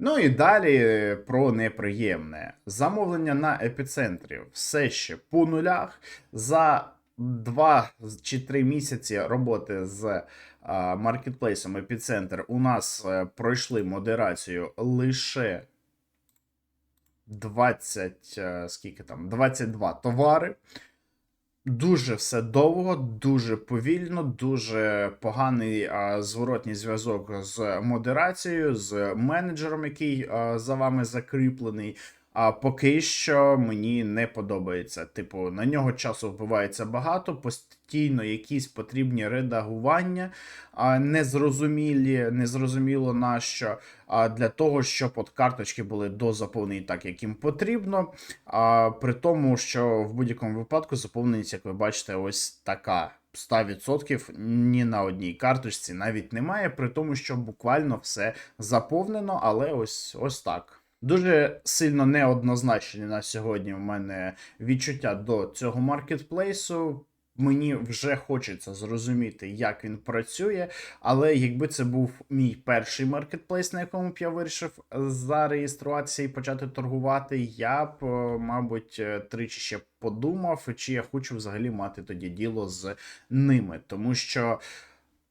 Ну і далі про неприємне. Замовлення на епіцентрі все ще по нулях. За два чи три місяці роботи з маркетплейсом епіцентр у нас е, пройшли модерацію лише 20, е, скільки там, 22 товари. Дуже все довго, дуже повільно, дуже поганий а, зворотній зв'язок з модерацією, з менеджером, який а, за вами закріплений. А поки що мені не подобається. Типу, на нього часу вбивається багато, постійно якісь потрібні редагування, а, незрозумілі, незрозуміло на що. А для того, щоб от карточки були дозаповнені так, як їм потрібно. А, при тому, що в будь-якому випадку заповненість, як ви бачите, ось така. 100% ні на одній карточці навіть немає, при тому, що буквально все заповнено, але ось ось так. Дуже сильно неоднозначні на сьогодні в мене відчуття до цього маркетплейсу. Мені вже хочеться зрозуміти, як він працює. Але якби це був мій перший маркетплейс, на якому б я вирішив зареєструватися і почати торгувати, я б, е, мабуть, е, тричі ще подумав, чи я хочу взагалі мати тоді діло з ними, тому що.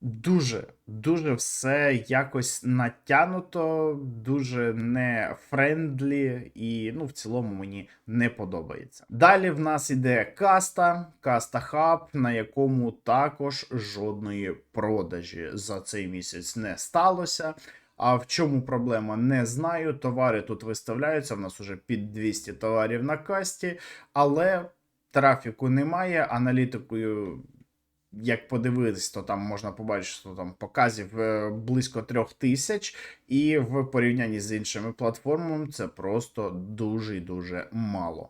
Дуже, дуже все якось натянуто, дуже не френдлі, і ну, в цілому мені не подобається. Далі в нас іде каста, каста хаб, на якому також жодної продажі за цей місяць не сталося. А в чому проблема? Не знаю. Товари тут виставляються. В нас уже під 200 товарів на касті, але трафіку немає. Аналітикою як подивитись, то там можна побачити, що там показів е, близько трьох тисяч, і в порівнянні з іншими платформами це просто дуже дуже мало.